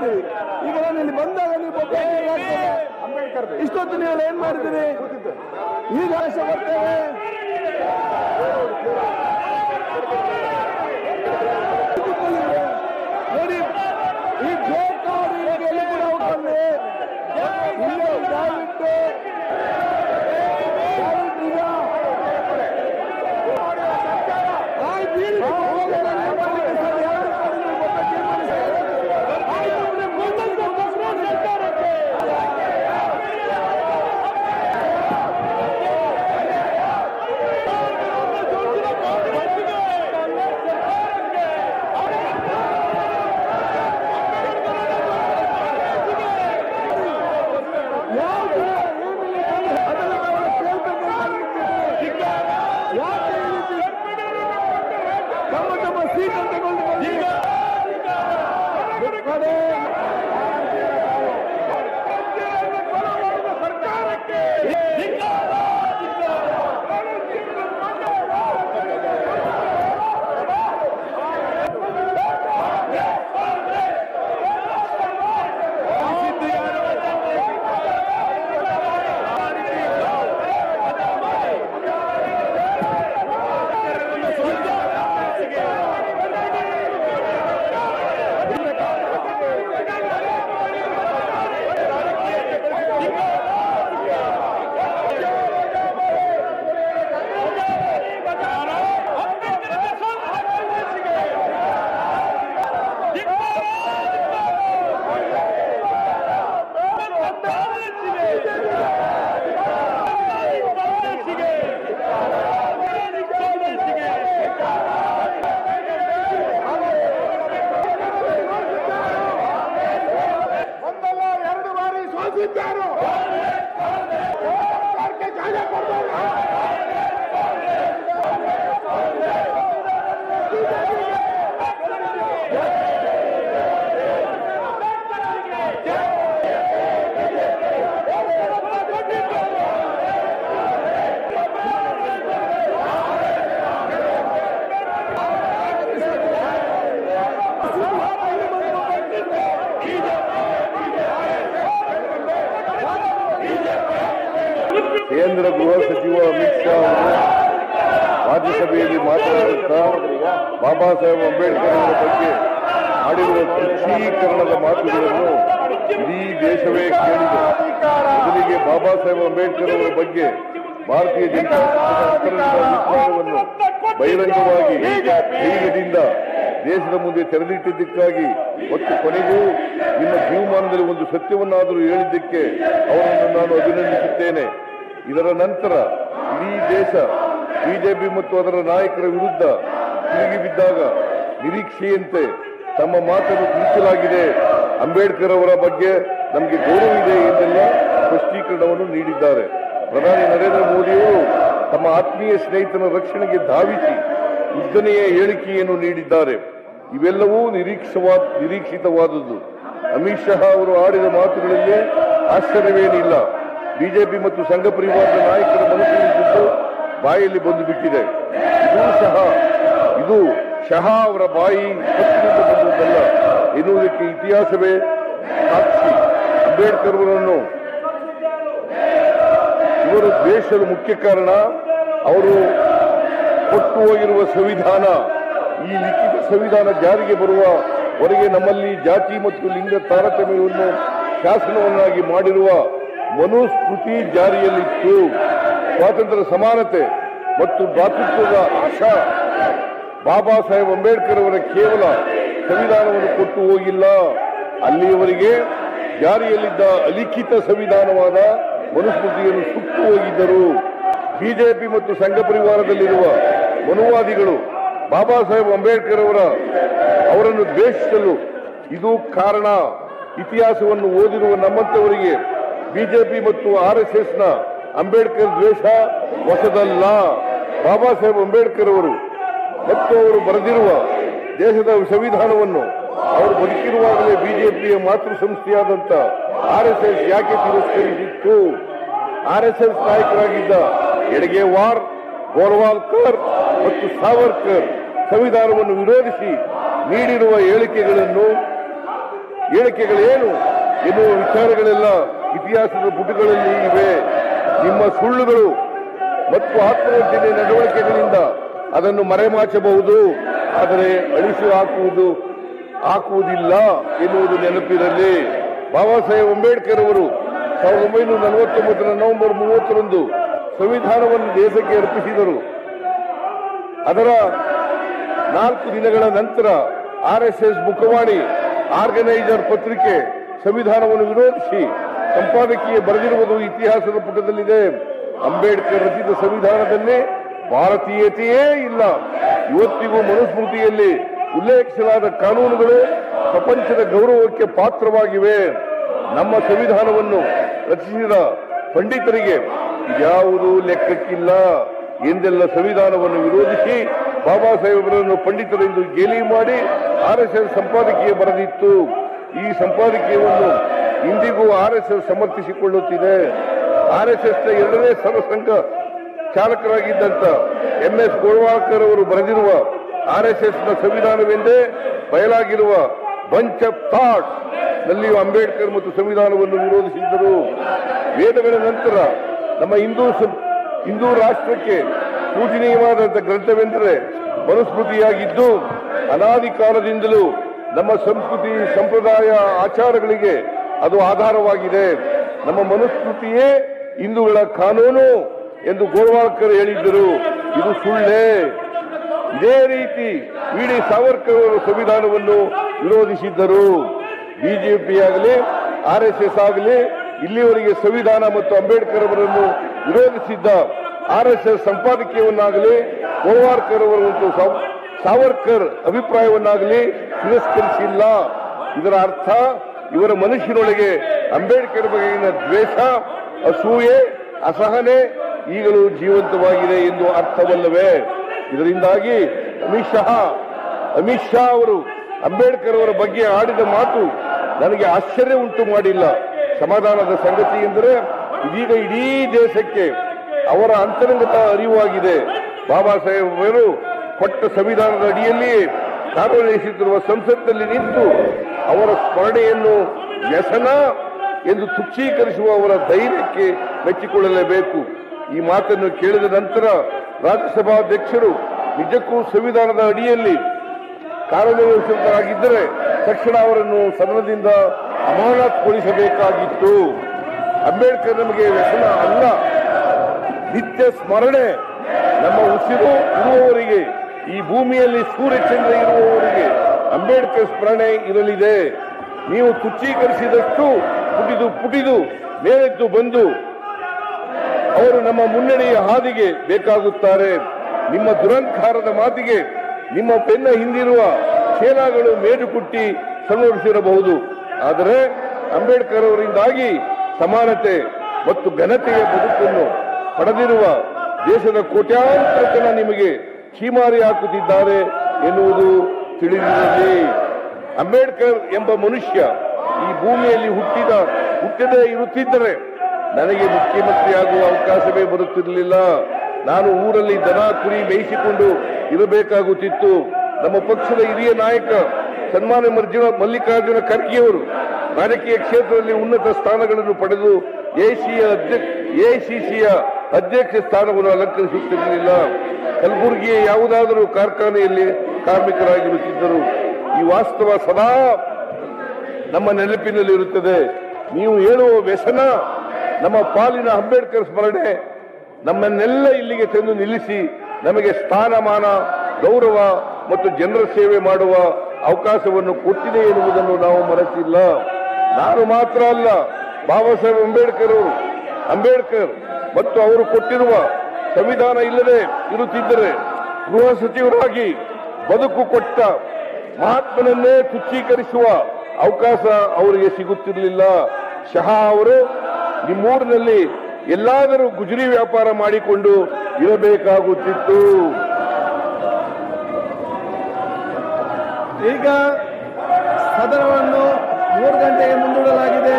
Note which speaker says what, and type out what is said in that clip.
Speaker 1: ಮಾಡಿದ್ದೀರಿ. ಈಗ ನಾನು ಇಲ್ಲಿ ಬಂದಾಗ ನೀವು ಅಂಬೇಡ್ಕರ್ ಇಷ್ಟೊತ್ತು ನೀವು ಏನ್ ಮಾಡಿದ್ದೀರಿ? ಈಗ ಆಶೆ ಬರ್ತೇವೆ
Speaker 2: ಕೇಂದ್ರ ಗೃಹ ಸಚಿವ ಅಮಿತ್ ಶಾ ಅವರು ರಾಜ್ಯಸಭೆಯಲ್ಲಿ ಮಾತನಾಡುತ್ತಾ ಬಾಬಾ ಸಾಹೇಬ್ ಅಂಬೇಡ್ಕರ್ ಅವರ ಬಗ್ಗೆ ಮಾಡಿರುವ ಕೃಷೀಕರಣದ ಮಾತುಗಳನ್ನು ಇಡೀ ದೇಶವೇ ಕೇಳಿದೆ. ಮೊದಲಿಗೆ ಬಾಬಾ ಸಾಹೇಬ್ ಅಂಬೇಡ್ಕರ್ ಅವರ ಬಗ್ಗೆ ಭಾರತೀಯ ಜನತಾ ಪಕ್ಷದ ಬಹಿರಂಗವಾಗಿ ಧೈರ್ಯದಿಂದ ದೇಶದ ಮುಂದೆ ತೆರೆದಿಟ್ಟಿದ್ದಕ್ಕಾಗಿ ಮತ್ತು ಕೊನೆಗೂ ನಿಮ್ಮ ಜೀವಮಾನದಲ್ಲಿ ಒಂದು ಸತ್ಯವನ್ನಾದರೂ ಹೇಳಿದ್ದಕ್ಕೆ ಅವರನ್ನು ನಾನು ಅಭಿನಂದಿಸುತ್ತೇನೆ. ಇದರ ನಂತರ ಇಡೀ ದೇಶ, ಬಿಜೆಪಿ ಮತ್ತು ಅದರ ನಾಯಕರ ವಿರುದ್ಧ ತಿರುಗಿ ಬಿದ್ದಾಗ ನಿರೀಕ್ಷೆಯಂತೆ ತಮ್ಮ ಮಾತನ್ನು ತಿಳಿಸಲಾಗಿದೆ. ಅಂಬೇಡ್ಕರ್ ಅವರ ಬಗ್ಗೆ ನಮಗೆ ಗೌರವ ಎಂದೆಲ್ಲ ಸ್ಪಷ್ಟೀಕರಣವನ್ನು ನೀಡಿದ್ದಾರೆ. ಪ್ರಧಾನಿ ನರೇಂದ್ರ ಮೋದಿಯವರು ತಮ್ಮ ಆತ್ಮೀಯ ಸ್ನೇಹಿತನ ರಕ್ಷಣೆಗೆ ಧಾವಿಸಿ ಉದ್ದನೆಯ ಹೇಳಿಕೆಯನ್ನು ನೀಡಿದ್ದಾರೆ. ಇವೆಲ್ಲವೂ ನಿರೀಕ್ಷವಾ ನಿರೀಕ್ಷಿತವಾದುದು ಅಮಿತ್ ಶಾ ಅವರು ಆಡಿದ ಮಾತುಗಳಲ್ಲಿ ಆಶ್ಚರ್ಯವೇನಿಲ್ಲ. ಬಿಜೆಪಿ ಮತ್ತು ಸಂಘ ಪರಿವಾರದ ನಾಯಕರ ಮನಸ್ಸಿನಿದ್ದು ಬಾಯಲ್ಲಿ ಬಂದು ಬಿಟ್ಟಿದೆ. ಇದು ಸಹ ಇದು ಶಹಾ ಅವರ ಬಾಯಿ ಹತ್ತಿನಿಂದ ಬಂದದ್ದಲ್ಲ. ಎನ್ನುವುದಕ್ಕೆ ಇತಿಹಾಸವೇ ಸಾಕ್ಷಿ. ಅಂಬೇಡ್ಕರ್ ಅವರನ್ನು ಇವರು ದ್ವೇಷದ ಮುಖ್ಯ ಕಾರಣ. ಅವರು ಕೊಟ್ಟು ಹೋಗಿರುವ ಸಂವಿಧಾನ, ಈ ಲಿಖಿತ ಸಂವಿಧಾನ ಜಾರಿಗೆ ಬರುವ ಹೊರಗೆ ನಮ್ಮಲ್ಲಿ ಜಾತಿ ಮತ್ತು ಲಿಂಗ ತಾರತಮ್ಯವನ್ನು ಶಾಸನವನ್ನಾಗಿ ಮಾಡಿರುವ ಮನುಸ್ಮೃತಿ ಜಾರಿಯಲ್ಲಿತ್ತು. ಸ್ವಾತಂತ್ರ್ಯ ಸಮಾನತೆ ಮತ್ತು ಭಾತೃತ್ವದ ಆಶಾ. ಬಾಬಾ ಸಾಹೇಬ್ ಅಂಬೇಡ್ಕರ್ ಅವರ ಕೇವಲ ಸಂವಿಧಾನವನ್ನು ಕೊಟ್ಟು ಹೋಗಿಲ್ಲ. ಅಲ್ಲಿಯವರೆಗೆ ಜಾರಿಯಲ್ಲಿದ್ದ ಅಲಿಖಿತ ಸಂವಿಧಾನವಾದ ಮನುಸ್ಮೃತಿಯನ್ನು ಸುಟ್ಟು ಹೋಗಿದ್ದರು. ಬಿಜೆಪಿ ಮತ್ತು ಸಂಘ ಪರಿವಾರದಲ್ಲಿರುವ ಮನುವಾದಿಗಳು ಬಾಬಾ ಸಾಹೇಬ್ ಅಂಬೇಡ್ಕರ್ ಅವರ ಅವರನ್ನು ದ್ವೇಷಿಸಲು ಇದು ಕಾರಣ. ಇತಿಹಾಸವನ್ನು ಓದಿರುವ ನಮ್ಮಂತವರಿಗೆ ಬಿಜೆಪಿ ಮತ್ತು ಆರ್ಎಸ್ಎಸ್ನ ಅಂಬೇಡ್ಕರ್ ದ್ವೇಷ ಹೊಸದಲ್ಲ ಬಾಬಾ ಸಾಹೇಬ್ ಅಂಬೇಡ್ಕರ್ ಅವರು ಮತ್ತು ಅವರು ಬರೆದಿರುವ ದೇಶದ ಸಂವಿಧಾನವನ್ನು ಅವರು ಬದುಕಿರುವಾಗಲೇ ಬಿಜೆಪಿಯ ಮಾತೃ ಸಂಸ್ಥೆಯಾದಂತ ಆರ್ಎಸ್ಎಸ್ ಯಾಕೆ ತಿರಸ್ಕರಿಸಿತ್ತು? ಆರ್ಎಸ್ಎಸ್ ನಾಯಕರಾಗಿದ್ದ ಎಡಗೇವಾರ್, ಗೋರ್ವಾಲ್ಕರ್ ಮತ್ತು ಸಾವರ್ಕರ್ ಸಂವಿಧಾನವನ್ನು ವಿರೋಧಿಸಿ ನೀಡಿರುವ ಹೇಳಿಕೆಗಳನ್ನು, ಹೇಳಿಕೆಗಳೇನು ಎನ್ನುವ ವಿಚಾರಗಳೆಲ್ಲ ಇತಿಹಾಸದ ಪುಟಗಳಲ್ಲಿ ಇವೆ. ನಿಮ್ಮ ಸುಳ್ಳುಗಳು ಮತ್ತು ಆತ್ಮಹತ್ಯೆ ನಡವಳಿಕೆಗಳಿಂದ ಅದನ್ನು ಮರೆಮಾಚಬಹುದು. ಆದರೆ ಅಳಿಸಿ ಹಾಕುವುದು, ಹಾಕುವುದಿಲ್ಲ ಎನ್ನುವುದು ನೆನಪಿರಲಿ. ಬಾಬಾ ಸಾಹೇಬ್ ಅಂಬೇಡ್ಕರ್ ಅವರು ಸಾವಿರದ ಒಂಬೈನೂರ ನಲವತ್ತೊಂಬತ್ತರ ನವೆಂಬರ್ ಮೂವತ್ತರಂದು ಸಂವಿಧಾನವನ್ನು ದೇಶಕ್ಕೆ ಅರ್ಪಿಸಿದರು. ಅದರ ನಾಲ್ಕು ದಿನಗಳ ನಂತರ ಆರ್ ಎಸ್ ಎಸ್ ಮುಖವಾಣಿ ಆರ್ಗನೈಸರ್ ಪತ್ರಿಕೆ ಸಂವಿಧಾನವನ್ನು ವಿರೋಧಿಸಿ ಸಂಪಾದಕೀಯ ಬರೆದಿರುವುದು ಇತಿಹಾಸದ ಪುಟದಲ್ಲಿದೆ. ಅಂಬೇಡ್ಕರ್ ರಚಿತ ಸಂವಿಧಾನದಲ್ಲಿ ಭಾರತೀಯತೆಯೇ ಇಲ್ಲ. ಇವತ್ತಿಗೂ ಮನುಸ್ಮೃತಿಯಲ್ಲಿ ಉಲ್ಲೇಖಿಸಲಾದ ಕಾನೂನುಗಳು ಪ್ರಪಂಚದ ಗೌರವಕ್ಕೆ ಪಾತ್ರವಾಗಿವೆ. ನಮ್ಮ ಸಂವಿಧಾನವನ್ನು ರಚಿಸಿದ ಪಂಡಿತರಿಗೆ ಯಾವುದೂ ಲೆಕ್ಕಕ್ಕಿಲ್ಲ. ಎಂದೆಲ್ಲ ಸಂವಿಧಾನವನ್ನು ವಿರೋಧಿಸಿ ಬಾಬಾ ಸಾಹೇಬರನ್ನು ಪಂಡಿತರೆಂದು ಗೇಲಿ ಮಾಡಿ ಆರ್ ಎಸ್ ಸಂಪಾದಕೀಯ ಬರೆದಿತ್ತು. ಈ ಸಂಪಾದಕೀಯವನ್ನು ಇಂದಿಗೂ ಆರ್ ಎಸ್ ಎಸ್ ಸಮರ್ಥಿಸಿಕೊಳ್ಳುತ್ತಿದೆ. ಆರ್ ಎಸ್ ಎಸ್ನ ಎರಡನೇ ಸರ್ವಸಂಘ ಚಾಲಕರಾಗಿದ್ದಂತ ಎಂ ಎಸ್ ಗೋಳ್ವಾಳ್ಕರ್ ಅವರು ಬರೆದಿರುವ ಆರ್ ಎಸ್ ಎಸ್ನ ಸಂವಿಧಾನವೆಂದೇ ಬಯಲಾಗಿರುವ ಬಂಚ್ ಆಫ್ ಥಾಟ್ಸ್ ನಲ್ಲಿಯೂ ಅಂಬೇಡ್ಕರ್ ಮತ್ತು ಸಂವಿಧಾನವನ್ನು ವಿರೋಧಿಸಿದ್ದರು. ವೇದಗಳ ನಂತರ ನಮ್ಮ ಹಿಂದೂ ಹಿಂದೂ ರಾಷ್ಟ್ರಕ್ಕೆ ಪೂಜನೀಯವಾದಂಥ ಗ್ರಂಥವೆಂದರೆ ಮನುಸ್ಮೃತಿಯಾಗಿದ್ದು ಅನಾದಿ ಕಾಲದಿಂದಲೂ ನಮ್ಮ ಸಂಸ್ಕೃತಿ, ಸಂಪ್ರದಾಯ, ಆಚಾರಗಳಿಗೆ ಅದು ಆಧಾರವಾಗಿದೆ. ನಮ್ಮ ಮನುಸ್ಮೃತಿಯೇ ಹಿಂದೂಗಳ ಕಾನೂನು ಎಂದು ಗೋವಾಳ್ಕರ್ ಹೇಳಿದ್ದರು. ಇದು ಸುಳ್ಳೇ. ಇದೇ ರೀತಿ ವಿ ಸಾವರ್ಕರ್ ಅವರು ಸಂವಿಧಾನವನ್ನು ವಿರೋಧಿಸಿದ್ದರು. ಬಿಜೆಪಿ ಆಗಲಿ, ಆರ್ ಎಸ್ ಎಸ್ ಆಗಲಿ, ಇಲ್ಲಿವರೆಗೆ ಸಂವಿಧಾನ ಮತ್ತು ಅಂಬೇಡ್ಕರ್ ಅವರನ್ನು ವಿರೋಧಿಸಿದ್ದ ಆರ್ ಎಸ್ ಎಸ್ ಸಂಪಾದಕೀಯವನ್ನಾಗಲಿ ಗೋವಾರ್ಕರ್ ಅವರು ಸಾವರ್ಕರ್ ಅಭಿಪ್ರಾಯವನ್ನಾಗಲಿ ತಿರಸ್ಕರಿಸಿಲ್ಲ. ಇದರ ಅರ್ಥ ಇವರ ಮನುಷ್ಯನೊಳಗೆ ಅಂಬೇಡ್ಕರ್ ಬಗೆಗಿನ ದ್ವೇಷ, ಅಸೂಯೆ, ಅಸಹನೆ ಈಗಲೂ ಜೀವಂತವಾಗಿದೆ ಎಂದು ಅರ್ಥವಲ್ಲವೇ? ಇದರಿಂದಾಗಿ ಅಮಿತ್ ಶಾ ಅಮಿತ್ ಶಾ ಅವರು ಅಂಬೇಡ್ಕರ್ ಅವರ ಬಗ್ಗೆ ಆಡಿದ ಮಾತು ನನಗೆ ಆಶ್ಚರ್ಯ ಉಂಟು ಮಾಡಿಲ್ಲ. ಸಮಾಧಾನದ ಸಂಗತಿ ಎಂದರೆ ಇದೀಗ ಇಡೀ ದೇಶಕ್ಕೆ ಅವರ ಅಂತರಂಗತ ಅರಿವಾಗಿದೆ. ಬಾಬಾ ಸಾಹೇಬ್ ಅವರು ಕೊಟ್ಟ ಸಂವಿಧಾನದ ಅಡಿಯಲ್ಲಿ ಕಾರ್ಯನಿರ್ವಹಿಸುತ್ತಿರುವ ಸಂಸತ್ನಲ್ಲಿ ನಿಂತು ಅವರ ಸ್ಮರಣೆಯನ್ನು ವ್ಯಸನ ಎಂದು ತುಚ್ಛೀಕರಿಸುವ ಅವರ ಧೈರ್ಯಕ್ಕೆ ಮೆಚ್ಚಿಕೊಳ್ಳಲೇಬೇಕು. ಈ ಮಾತನ್ನು ಕೇಳಿದ ನಂತರ ರಾಜ್ಯಸಭಾಧ್ಯಕ್ಷರು ನಿಜಕ್ಕೂ ಸಂವಿಧಾನದ ಅಡಿಯಲ್ಲಿ ಕಾರ್ಯನಿರ್ವಹಿಸುವಂತರಾಗಿದ್ದರೆ ತಕ್ಷಣ ಅವರನ್ನು ಸದನದಿಂದ ಅಮಾನತುಗೊಳಿಸಬೇಕಾಗಿತ್ತು. ಅಂಬೇಡ್ಕರ್ ನಮಗೆ ವ್ಯಸನ ಅಲ್ಲ, ನಿತ್ಯ ಸ್ಮರಣೆ. ನಮ್ಮ ಉಸಿರು ಇರುವವರಿಗೆ, ಈ ಭೂಮಿಯಲ್ಲಿ ಸೂರ್ಯಚಂದ್ರ ಇರುವವರಿಗೆ ಅಂಬೇಡ್ಕರ್ ಸ್ಮರಣೆ ಇರಲಿದೆ. ನೀವು ತುಚ್ಛೀಕರಿಸಿದಷ್ಟು ಪುಟಿದು ಪುಟಿದು ಮೇಲೆದ್ದು ಬಂದು ಅವರು ನಮ್ಮ ಮುನ್ನಡೆಯ ಹಾದಿಗೆ ಬೇಕಾಗುತ್ತಾರೆ. ನಿಮ್ಮ ದುರಂಕಾರದ ಮಾತಿಗೆ ನಿಮ್ಮ ಬೆನ್ನ ಹಿಂದಿರುವ ಸೇನಾಗಳು ಮೇಡು ಕುಟ್ಟಿ ಸಂಯೋಜಿಸಿರಬಹುದು ಆದರೆ ಅಂಬೇಡ್ಕರ್ ಅವರಿಂದಾಗಿ ಸಮಾನತೆ ಮತ್ತು ಘನತೆಯ ಬದುಕನ್ನು ಪಡೆದಿರುವ ದೇಶದ ಕೋಟ್ಯಾಂತರ ಜನ ನಿಮಗೆ ಚೀಮಾರಿ ಹಾಕುತ್ತಿದ್ದಾರೆ ಎನ್ನುವುದು ತಿಳಿದಿರಲಿ ಅಂಬೇಡ್ಕರ್ ಎಂಬ ಮನುಷ್ಯ ಈ ಭೂಮಿಯಲ್ಲಿ ಹುಟ್ಟಿದ, ಹುಟ್ಟದೇ ಇರುತ್ತಿದ್ದರೆ ನನಗೆ ಮುಖ್ಯಮಂತ್ರಿಯಾಗುವ ಅವಕಾಶವೇ ಬರುತ್ತಿರಲಿಲ್ಲ. ನಾನು ಊರಲ್ಲಿ ದನ, ಕುರಿ ಮೇಯಿಸಿಕೊಂಡು ಇರಬೇಕಾಗುತ್ತಿತ್ತು. ನಮ್ಮ ಪಕ್ಷದ ಹಿರಿಯ ನಾಯಕ ಸನ್ಮಾನ್ಯ ಮರ್ಜುನ ಮಲ್ಲಿಕಾರ್ಜುನ ಖರ್ಗೆಯವರು ರಾಜಕೀಯ ಕ್ಷೇತ್ರದಲ್ಲಿ ಉನ್ನತ ಸ್ಥಾನಗಳನ್ನು ಪಡೆದು ಎಸಿಯ ಎಸಿಸಿಯ ಅಧ್ಯಕ್ಷ ಸ್ಥಾನವನ್ನು ಅಲಂಕರಿಸುತ್ತಿರಲಿಲ್ಲ. ಕಲಬುರಗಿಯ ಯಾವುದಾದರೂ ಕಾರ್ಖಾನೆಯಲ್ಲಿ ಕಾರ್ಮಿಕರಾಗಿರುತ್ತಿದ್ದರು. ಈ ವಾಸ್ತವ ಸದಾ ನಮ್ಮ ನೆನಪಿನಲ್ಲಿ ಇರುತ್ತದೆ. ನೀವು ಹೇಳುವ ವ್ಯಸನ, ನಮ್ಮ ಪಾಲಿನ ಅಂಬೇಡ್ಕರ್ ಸ್ಮರಣೆ, ನಮ್ಮನ್ನೆಲ್ಲ ಇಲ್ಲಿಗೆ ತಂದು ನಿಲ್ಲಿಸಿ ನಮಗೆ ಸ್ಥಾನಮಾನ, ಗೌರವ ಮತ್ತು ಜನರ ಸೇವೆ ಮಾಡುವ ಅವಕಾಶವನ್ನು ಕೊಟ್ಟಿದೆ ಎನ್ನುವುದನ್ನು ನಾವು ಮರೆತಿಲ್ಲ. ನಾನು ಮಾತ್ರ ಅಲ್ಲ, ಬಾಬಾ ಸಾಹೇಬ್ ಅಂಬೇಡ್ಕರ್ ಅವರು, ಅಂಬೇಡ್ಕರ್ ಮತ್ತು ಅವರು ಕೊಟ್ಟಿರುವ ಸಂವಿಧಾನ ಇಲ್ಲದೆ ಇರುತ್ತಿದ್ದರೆ ಗೃಹ ಸಚಿವರಾಗಿ ಬದುಕು ಕೊಟ್ಟ ಮಹಾತ್ಮನನ್ನೇ ತುಚ್ಛೀಕರಿಸುವ ಅವಕಾಶ ಅವರಿಗೆ ಸಿಗುತ್ತಿರಲಿಲ್ಲ. ಶಹಾ ಅವರು ನಿಮ್ಮೂರಿನಲ್ಲಿ ಎಲ್ಲಾದರೂ ಗುಜರಿ ವ್ಯಾಪಾರ ಮಾಡಿಕೊಂಡು ಇರಬೇಕಾಗುತ್ತಿತ್ತು.
Speaker 1: ಈಗ ಸದನವನ್ನು ಮೂರು ಗಂಟೆಗೆ ಮುಂದೂಡಲಾಗಿದೆ.